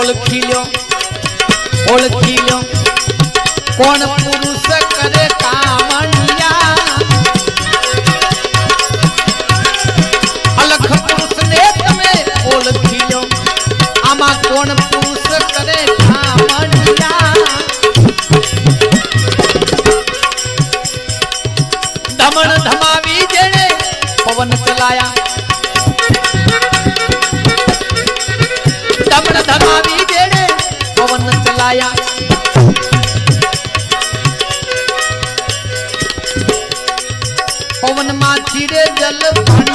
ઓળખી લ્યો ઓળખી લ્યો કોણ પુરુષ કરે કામણિયા? અલખ પુરુષને તમે ઓળખી લ્યો આમાં કોણ પુરુષ કરે કામણિયા? ધમણ ધમાવી જેણે પવન ચલાયા. પવનમાંથી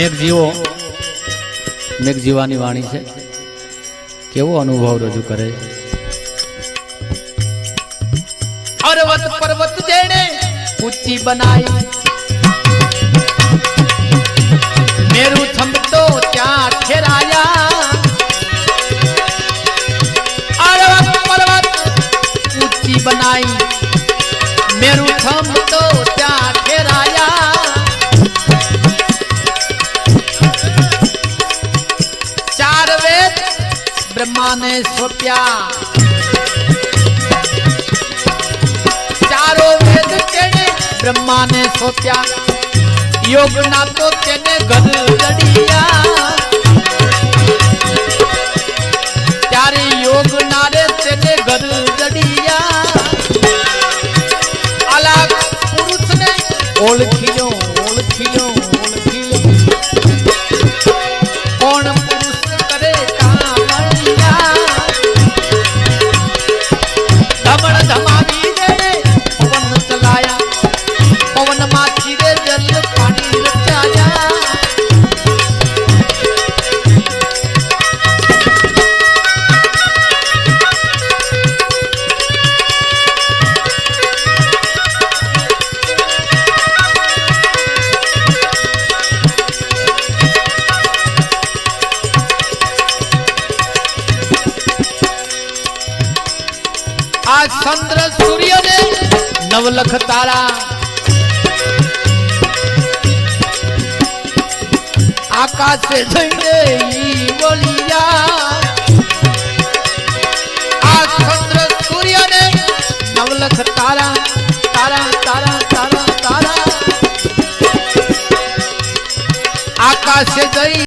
મેઘ મેઘજીવાની વાણી છે. કેવો અનુભવ રજૂ કરે પર્વત પર્વત જેણે ઊંચી બનાવી મેરું થંભતો ત્યાં ઠેરાયા. પર્વત ઊંચી બનાઈ. વેદ બ્રહ્માને સોંપ્યા. ચારો વેદ તેને બ્રહ્માને સોંપ્યા. યોગના તો તેને ગરજડિયા ત્યારે યોગના રે તેને ગરજડિયા આલા પુરુષને ઓળખી લો ઓળખી લો આ ચંદ્ર સૂર્ય ને નવલખ તારા. આકાશે જઈને ઈ બોલિયા આ ચંદ્ર સૂર્ય ને નવલખ તારા તારા તારા તારા તારા. આકાશે જઈ